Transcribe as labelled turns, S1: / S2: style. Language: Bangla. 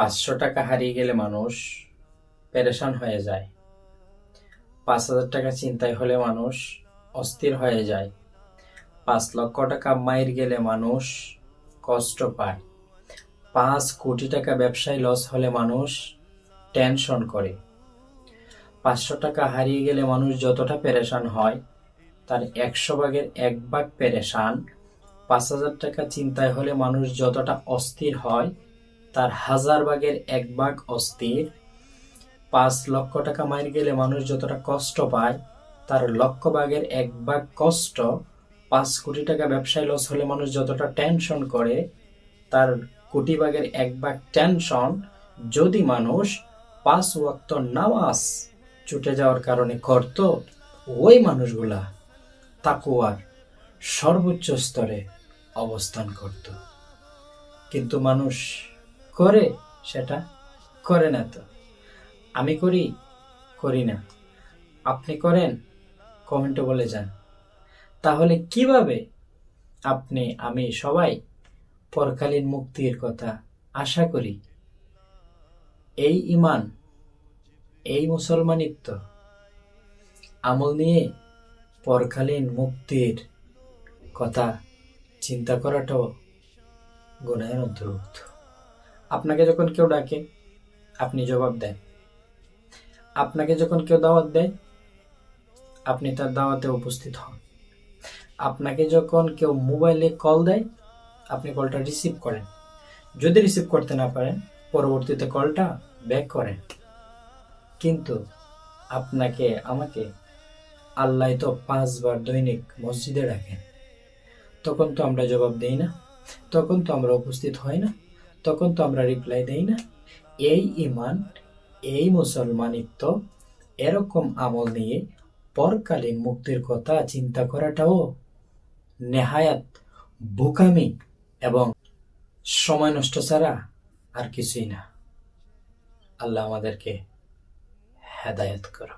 S1: পাঁচশো টাকা হারিয়ে গেলে মানুষ পেরেশান হয়ে যায়। পাঁচ হাজার টাকা চিন্তায় হলে মানুষ অস্থির হয়ে যায়। পাঁচ লক্ষ টাকা মাইর গেলে মানুষ কষ্ট পায়। পাঁচ কোটি টাকা ব্যবসায় লস হলে মানুষ টেনশন করে। পাঁচশো টাকা হারিয়ে গেলে মানুষ যতটা পেরেশান হয়, তার একশো ভাগের এক ভাগ পেরেশান। পাঁচ হাজার টাকা চিন্তায় হলে মানুষ যতটা অস্থির হয় তার হাজার ভাগের এক ভাগ অস্থির। পাঁচ লক্ষ টাকা মাইর গেলে মানুষ যতটা কষ্ট পায়, তার লক্ষ ভাগের এক ভাগ কষ্ট, পাঁচ কোটি টাকা ব্যবসায় লস হলে মানুষ যতটা টেনশন করে, তার কোটি ভাগের এক ভাগ টেনশন যদি মানুষ পাঁচ ওয়াক্ত নামাজ ছুটে যাওয়ার কারণে করত, ওই মানুষগুলা তাকুয়ার সর্বোচ্চ স্তরে অবস্থান করত। কিন্তু মানুষ করে সেটা করে না তো। আমি করি করি না। আপনি করেন কমেন্টে বলে যান। তাহলে কীভাবে আপনি, আমি সবাই পরকালীন মুক্তির কথা আশা করি? এই ইমান এই মুসলমানিত্ব আমল নিয়ে পরকালীন মুক্তির কথা চিন্তা করাটাও গুণায়ের অন্তর্ভুক্ত। আপনাকে যখন কেউ ডাকে, আপনি জবাব দেন। আপনাকে যখন কেউ দাওয়াত দেয়, আপনি তার দাওয়াতে উপস্থিত হন। আপনাকে যখন কেউ মোবাইলে কল দেয়, আপনি কলটা রিসিভ করেন। যদি রিসিভ করতে না পারেন, পরবর্তীতে কলটা ব্যাক করেন। কিন্তু আপনাকে, আমাকে আল্লাহ তো পাঁচবার দৈনিক মসজিদে রাখেন তখন তো আমরা জবাব দেই না, তখন তো আমরা উপস্থিত হই না। তখন তো আমরা রিপ্লাই দেই না। এই ইমান এই মুসলমানিত্ব, এরকম আমল নিয়ে পরকালীন মুক্তির কথা চিন্তা করাটাও নেহায়াত বোকামি এবং সময় নষ্ট ছাড়া আর কিছুই না। আল্লাহ আমাদেরকে হেদায়ত করো